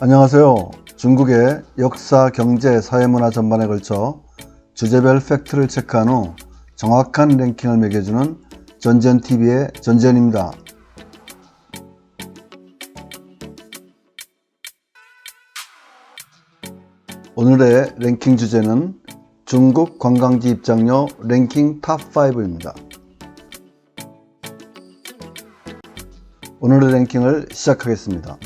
안녕하세요. 중국의 역사, 경제, 사회문화 전반에 걸쳐 주제별 팩트를 체크한 후 정확한 랭킹을 매겨주는 전전TV의 전전입니다. 오늘의 랭킹 주제는 중국 관광지 입장료 랭킹 탑5입니다. 오늘의 랭킹을 시작하겠습니다.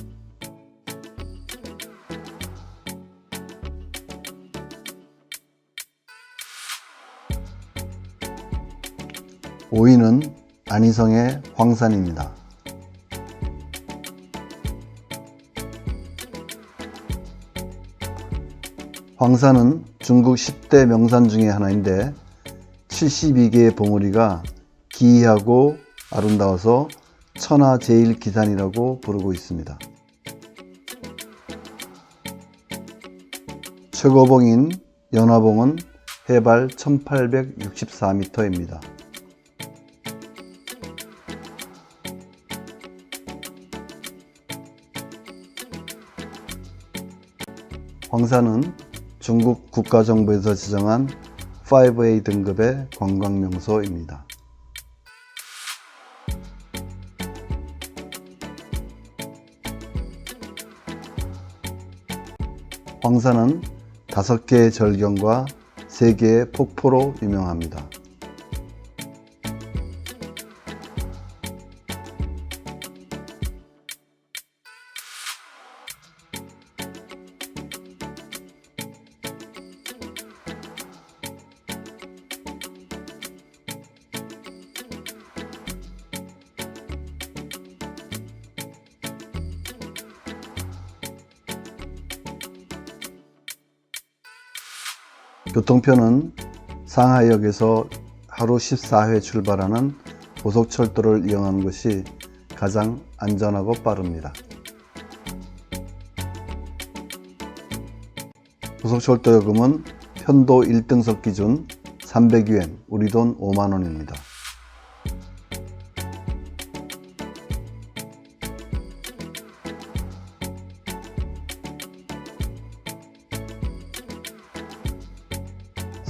5위는 안희성의 황산입니다. 황산은 중국 10대 명산 중의 하나인데 72개의 봉우리가 기이하고 아름다워서 천하 제일 기산이라고 부르고 있습니다. 최고봉인 연화봉은 해발 1864m입니다. 황산은 중국 국가정부에서 지정한 5A 등급의 관광명소입니다. 황산은 다섯 개의 절경과 세 개의 폭포로 유명합니다. 교통편은 상하이역에서 하루 14회 출발하는 고속철도를 이용하는 것이 가장 안전하고 빠릅니다. 고속철도 요금은 편도 1등석 기준 300유엔, 우리 돈 5만원입니다.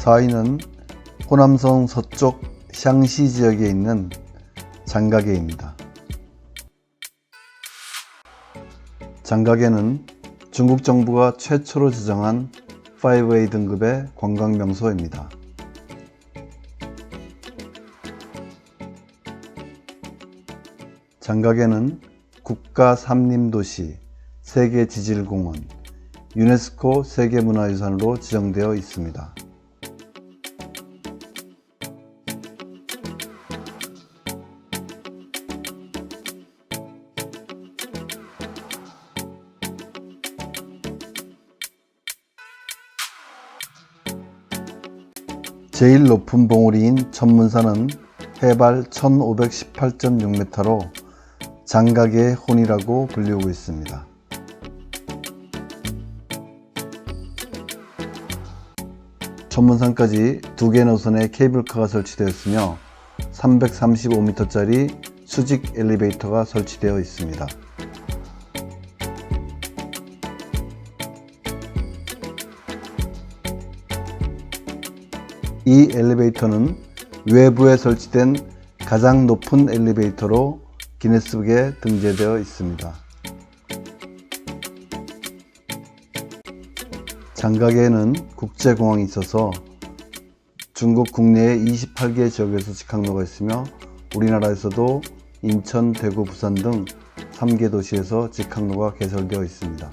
사위는 호남성 서쪽 샹시 지역에 있는 장가게입니다. 장가게는 중국 정부가 최초로 지정한 5A 등급의 관광 명소입니다. 장가게는 국가 삼림도시, 세계지질공원, 유네스코 세계문화유산으로 지정되어 있습니다. 제일 높은 봉우리인 천문산은 해발 1518.6m로 장각의 혼이라고 불리우고 있습니다. 천문산까지 두 개 노선의 케이블카가 설치되어 있으며 335m짜리 수직 엘리베이터가 설치되어 있습니다. 이 엘리베이터는 외부에 설치된 가장 높은 엘리베이터로 기네스북에 등재되어 있습니다. 장각에는 국제공항이 있어서 중국 국내에 28개 지역에서 직항로가 있으며 우리나라에서도 인천, 대구, 부산 등 3개 도시에서 직항로가 개설되어 있습니다.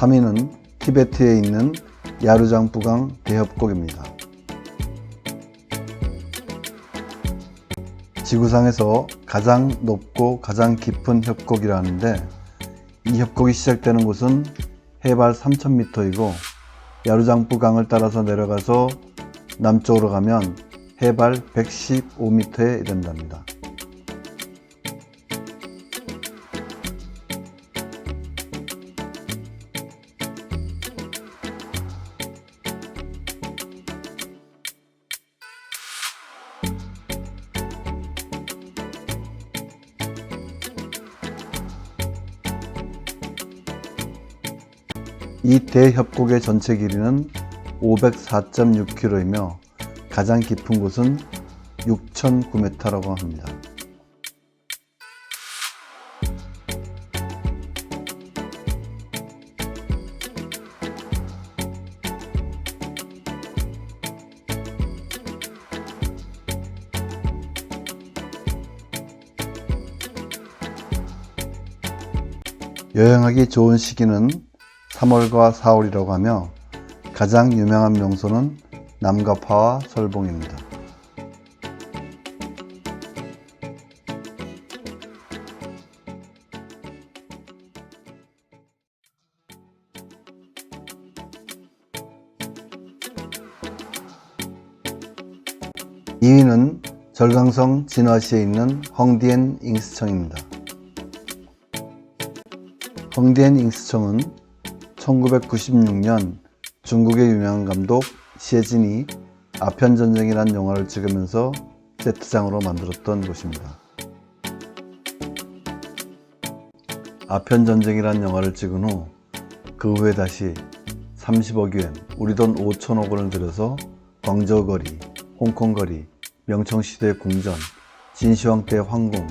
삼위는 티베트에 있는 야루장 부강 대협곡입니다. 지구상에서 가장 높고 가장 깊은 협곡이라는데 이 협곡이 시작되는 곳은 해발 3000m이고 야루장부 강을 따라서 내려가서 남쪽으로 가면 해발 115m에 이른답니다. 이 대협곡의 전체 길이는 504.6km이며 가장 깊은 곳은 6,009m라고 합니다. 여행하기 좋은 시기는 3월과 4월이라고 하며 가장 유명한 명소는 남가파와 설봉입니다. 이위는 절강성 진화시에 있는 헝디엔 잉스청입니다. 헝디엔 잉스청은 1996년 중국의 유명한 감독 시해진이 아편전쟁이란 영화를 찍으면서 세트장으로 만들었던 곳입니다. 아편전쟁이란 영화를 찍은 후 그 후에 다시 30억 유엔, 우리 돈 5천억 원을 들여서 광저우 거리, 홍콩 거리, 명청시대 궁전, 진시황 때 황궁,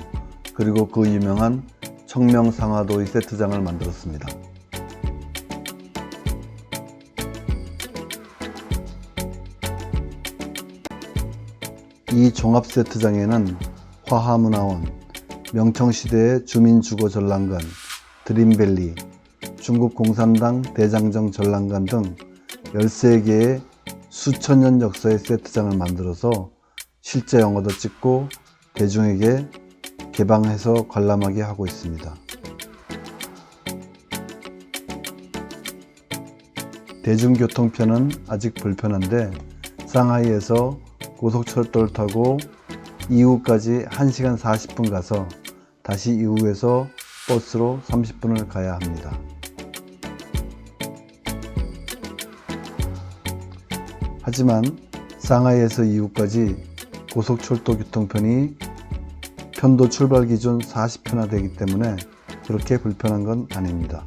그리고 그 유명한 청명상하도의 세트장을 만들었습니다. 이 종합 세트장에는 화하문화원, 명청시대의 주민주거 전람관, 드림밸리, 중국 공산당 대장정 전람관 등 13개의 수천 년 역사의 세트장을 만들어서 실제 영화도 찍고 대중에게 개방해서 관람하게 하고 있습니다. 대중교통편은 아직 불편한데 상하이에서 고속철도를 타고 이후까지 1시간 40분 가서 다시 이후에서 버스로 30분을 가야 합니다. 하지만 상하이에서 이후까지 고속철도 교통편이 편도 출발 기준 40편화 되기 때문에 그렇게 불편한 건 아닙니다.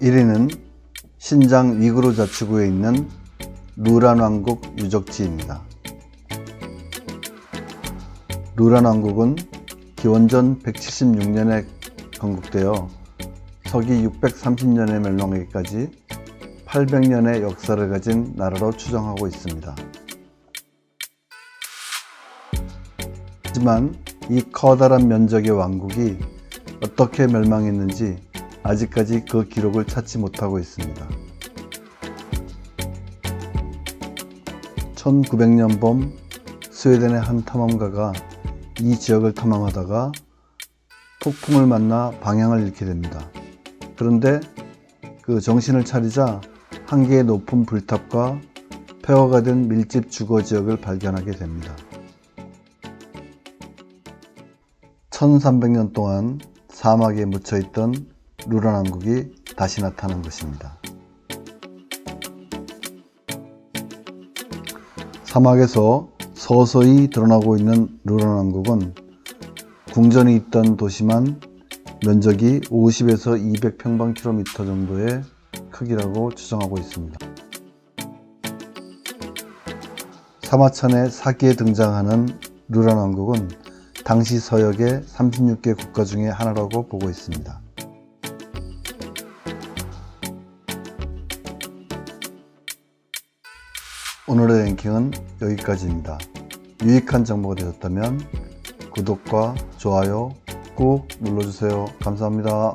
일위는 신장 위구르 자치구에 있는 루란 왕국 유적지입니다. 루란 왕국은 기원전 176년에 건국되어 서기 630년에 멸망하기까지 800년의 역사를 가진 나라로 추정하고 있습니다. 하지만 이 커다란 면적의 왕국이 어떻게 멸망했는지 아직까지 그 기록을 찾지 못하고 있습니다. 1900년 봄 스웨덴의 한 탐험가가 이 지역을 탐험하다가 폭풍을 만나 방향을 잃게 됩니다. 그런데 그 정신을 차리자 한 개의 높은 불탑과 폐허가 된 밀집 주거 지역을 발견하게 됩니다. 1300년 동안 사막에 묻혀 있던 루란 왕국이 다시 나타난 것입니다. 사막에서 서서히 드러나고 있는 루란 왕국은 궁전이 있던 도시만 면적이 50에서 200평방킬로미터 정도의 크기라고 추정하고 있습니다. 사마천의 사기에 등장하는 루란 왕국은 당시 서역의 36개 국가 중의 하나라고 보고 있습니다. 오늘의 랭킹은 여기까지입니다. 유익한 정보가 되셨다면 구독과 좋아요 꼭 눌러주세요. 감사합니다.